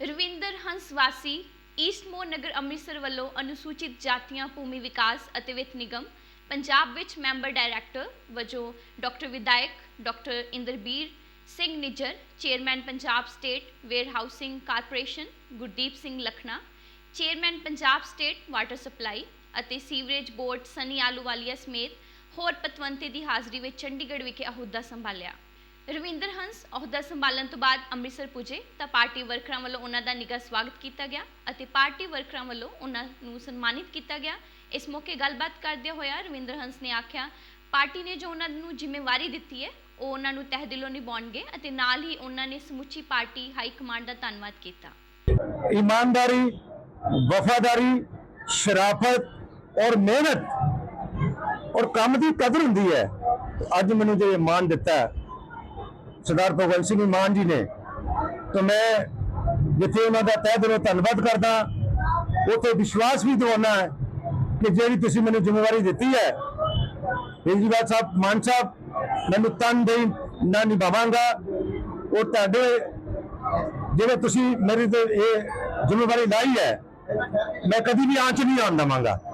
ਰਵਿੰਦਰ ਹੰਸ ਵਾਸੀ ਈਸਟਮੋਰ ਨਗਰ ਅੰਮ੍ਰਿਤਸਰ ਵੱਲੋਂ ਅਨੁਸੂਚਿਤ ਜਾਤੀਆਂ ਭੂਮੀ ਵਿਕਾਸ ਅਤੇ ਵਿੱਤ ਨਿਗਮ, ਪੰਜਾਬ ਵਿੱਚ ਮੈਂਬਰ ਡਾਇਰੈਕਟਰ ਵਜੋਂ doctor ਵਿਦਾਇਕ doctor Inderbir Singh Nijjar, chairman Punjab state warehousing corporation Gurdeep Singh Lakhna, chairman Punjab state water supply ਅਤੇ ਸੀਵਰੇਜ ਬੋਰਡ ਸਨੀ ਆਲੂਵਾਲੀਆ ਸਮੇਤ ਹੋਰ ਪਤਵੰਤੇ ਦੀ ਹਾਜ਼ਰੀ ਵਿੱਚ ਚੰਡੀਗੜ੍ਹ ਵਿਖੇ ਅਹੁਦਾ ਸੰਭਾਲਿਆ। ਰਵਿੰਦਰ ਹੰਸ ਅਹੁਦਾ ਸੰਭਾਲਣ ਤੋਂ ਬਾਅਦ ਅੰਮ੍ਰਿਤਸਰ ਪੁੱਜੇ ਤਾਂ ਪਾਰਟੀ ਵਰਕਰਾਂ ਵੱਲੋਂ ਉਹਨਾਂ ਦਾ ਨਿੱਘਾ ਸਵਾਗਤ ਕੀਤਾ ਗਿਆ ਅਤੇ ਪਾਰਟੀ ਵਰਕਰਾਂ ਵੱਲੋਂ ਉਹਨਾਂ ਨੂੰ ਸਨਮਾਨਿਤ ਕੀਤਾ ਗਿਆ। ਇਸ ਮੌਕੇ ਗੱਲਬਾਤ ਕਰਦੇ ਹੋਇਆ ਰਵਿੰਦਰ ਹੰਸ ਨੇ ਆਖਿਆ, ਪਾਰਟੀ ਨੇ ਜੋ ਉਹਨਾਂ ਨੂੰ ਜ਼ਿੰਮੇਵਾਰੀ ਦਿੱਤੀ ਹੈ, ਉਹ ਉਹਨਾਂ ਨੂੰ ਤਹਿ ਦਿਲੋਂ ਨਿਭਾਉਣਗੇ ਅਤੇ ਨਾਲ ਹੀ ਉਹਨਾਂ ਨੇ ਸਮੁੱਚੀ ਪਾਰਟੀ ਹਾਈ ਕਮਾਂਡ ਦਾ ਧੰਨਵਾਦ ਕੀਤਾ। ਇਮਾਨਦਾਰੀ, ਵਫਾਦਾਰੀ, ਸ਼ਰਾਫਤ ਔਰ ਮਿਹਨਤ ਔਰ ਕੰਮ ਦੀ ਕਦਰ ਹੁੰਦੀ ਹੈ। ਅੱਜ ਮੈਨੂੰ ਜੇ ਇਮਾਨ ਦਿੱਤਾ ਹੈ ਸਰਦਾਰ ਭਗਵੰਤ ਸਿੰਘ ਮਾਨ ਜੀ ਨੇ। ਤਾਂ ਮੈਂ ਜਿੱਥੇ ਉਹਨਾਂ ਦਾ ਤਹਿ ਦਿਲੋਂ ਧੰਨਵਾਦ ਕਰਦਾ, ਉੱਥੇ ਵਿਸ਼ਵਾਸ ਵੀ ਦਿਵਾਉਣਾ ਹੈ ਕਿ ਜਿਹੜੀ ਤੁਸੀਂ ਮੈਨੂੰ ਜ਼ਿੰਮੇਵਾਰੀ ਦਿੱਤੀ ਹੈ ਕੇਜਰੀਵਾਲ ਸਾਹਿਬ, ਮਾਨ ਸਾਹਿਬ, ਮੈਨੂੰ ਤਨ ਦੇ ਨਾ ਨਿਭਾਵਾਂਗਾ। ਉਹ ਤੁਹਾਡੇ ਜਿਹੜੇ ਤੁਸੀਂ ਮੇਰੀ ਤੇ ਇਹ ਜ਼ਿੰਮੇਵਾਰੀ ਲਾਈ ਹੈ, ਮੈਂ ਕਦੀ ਵੀ ਆਂਚ ਨਹੀਂ ਆਉਣ ਦੇਵਾਂਗਾ।